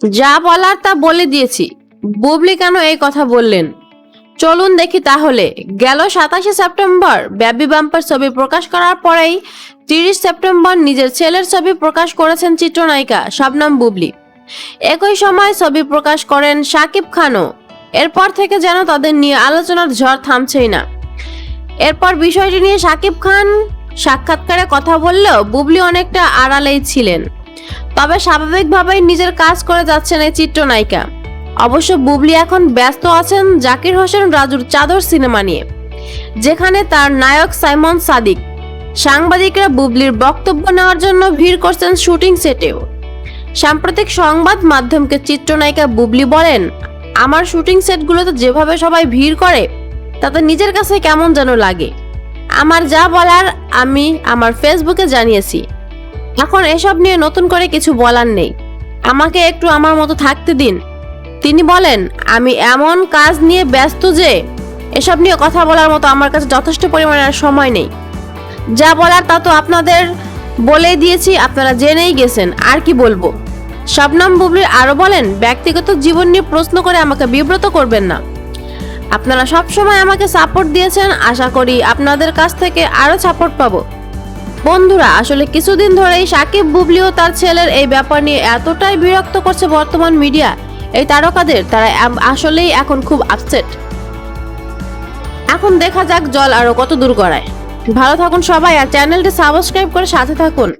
যা বলার তা বলে দিয়েছি। বুবলি কেন এই কথা বললেন? চলুন দেখি তাহলে। গেল সাতাশে সেপ্টেম্বর, ব্যাবি বাম্পার ছবি প্রকাশ করার পরেই তিরিশ সেপ্টেম্বর নিজের ছেলের ছবি প্রকাশ করেছেন চিত্রনায়িকা শবনম বুবলি। একই সময় ছবি প্রকাশ করেন সাকিব খানও। এরপর থেকে যেন তাদের নিয়ে আলোচনার ঝড় থামছেই না। এরপর বিষয়টি নিয়ে সাকিব খান সাক্ষাৎকারে কথা বললেও বুবলি অনেকটা আড়ালেই ছিলেন। তবে স্বাভাবিকভাবেই নিজের কাজ করে যাচ্ছেন এই চিত্রনায়িকা। অবশ্য বুবলি এখন ব্যস্ত আছেন জাকির হোসেন রাজুর চাদর সিনেমা নিয়ে। যেখানে তার নায়ক সাইমন সাদিক, সাংবাদিকরা বুবলির বক্তব্য নেওয়ার জন্য ভিড় করছেন শুটিং সেটেও। সাম্প্রতিক সংবাদ মাধ্যমকে চিত্রনায়িকা বুবলি বলেন, আমার শুটিং সেটগুলোতে যেভাবে সবাই ভিড় করে, তাতে নিজের কাছে কেমন যেন লাগে। আমার যা বলার আমি আমার ফেসবুকে জানিয়েছি। এখন এসব নিয়ে নতুন করে কিছু বলার নেই। আমাকে একটু আমার মতো থাকতে দিন। তিনি বলেন, আমি এমন কাজ নিয়ে ব্যস্ত যে, এসব নিয়ে কথা বলার মতো আমার কাছে যথেষ্ট পরিমাণে আর সময় নেই। যা বলার তা তো আপনাদের বলেই দিয়েছি, আপনারা জেনেই গেছেন, আর কি বলব? শবনম বুবলির আরও বলেন, ব্যক্তিগত জীবন নিয়ে প্রশ্ন করে আমাকে বিব্রত করবেন না। আপনারা সব সময় আমাকে সাপোর্ট দিয়েছেন, আশা করি আপনাদের কাছ থেকে আরও সাপোর্ট পাবো। বন্ধুরা, আসলে কিছুদিন ধরেই সাকিব বুবলি ও তার ছেলের এই ব্যাপার নিয়ে এতটাই বিরক্ত করছে বর্তমান মিডিয়া। এই তারকাদের, তারা আসলেই এখন খুব আপসেট এখন দেখা যাক জল আরও কত দূর করায় ভালো থাকুন সবাই আর চ্যানেলটি সাবস্ক্রাইব করে সাথে থাকুন।